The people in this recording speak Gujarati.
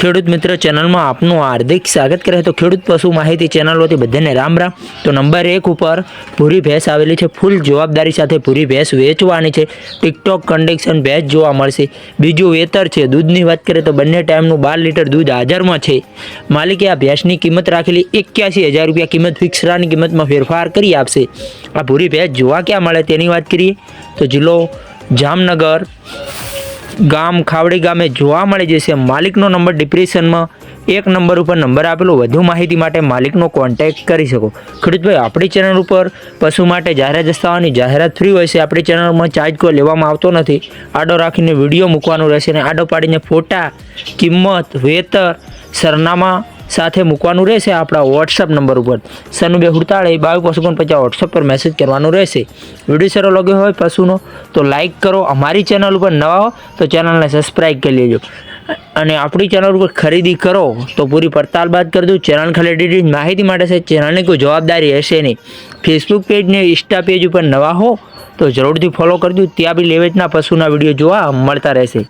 ખેડૂત મિત્ર ચેનલમાં આપનું હાર્દિક સ્વાગત કરે તો ખેડૂત પશુ માહિતી ચેનલ વતી બધાને રામ રામ. તો નંબર એક ઉપર ભૂરી ભેંસ આવેલી છે. ફૂલ જવાબદારી સાથે ભૂરી ભેંસ વેચવાની છે. ટિકટોક કન્ડિક્શન ભેંસ જોવા મળશે. બીજું વેતર છે. દૂધની વાત કરીએ તો બંને ટાઈમનું બાર લીટર દૂધ હાજરમાં છે. માલિકે આ ભેંસની કિંમત રાખેલી એક્યાસી હજાર રૂપિયા કિંમત ફિક્સરાની કિંમતમાં ફેરફાર કરી આપશે. આ ભૂરી ભેંસ જોવા ક્યાં મળે તેની વાત કરીએ તો જિલ્લો જામનગર ગામ ખાવડી ગામે જોવા મળી જશે. માલિકનો નંબર ડિપ્રેશનમાં એક નંબર ઉપર નંબર આપેલો. વધુ માહિતી માટે માલિકનો કોન્ટેક્ટ કરી શકો. ખેડૂતભાઈ આપણી ચેનલ ઉપર પશુ માટે જાહેરાત દસ્તાવાની જાહેરાત ફ્રી હોય છે. આપણી ચેનલમાં ચાર્જ કોઈ લેવામાં આવતો નથી. આડો રાખીને વીડિયો મૂકવાનો રહેશે અને આડો પાડીને ફોટા, કિંમત, વેતર, સરનામા સાથે મૂકવાનું રહેશે આપણા વોટ્સઅપ નંબર ઉપર. સનુ બે હુડતાળે બાવીસ પશુ પચાસ વોટ્સઅપ પર મેસેજ કરવાનું રહેશે. વીડિયો સારો લાગ્યો હોય પશુનો, તો લાઇક કરો. અમારી ચેનલ ઉપર નવા હો, તો ચેનલને સબસ્ક્રાઈબ કરી લેજો. અને આપણી ચેનલ ઉપર ખરીદી કરો, તો પૂરી પડતાલ બાદ કરજો ચેનલ ખાલી ડીડી માહિતી માટે છે. ચેનલની કોઈ જવાબદારી હશે નહીં. ફેસબુક પેજ ને ઇન્સ્ટા પેજ ઉપર નવા હો, તો જરૂરથી ફોલો કરજો ત્યાં બી લેવેચના પશુના વીડિયો જોવા મળતા રહેશે.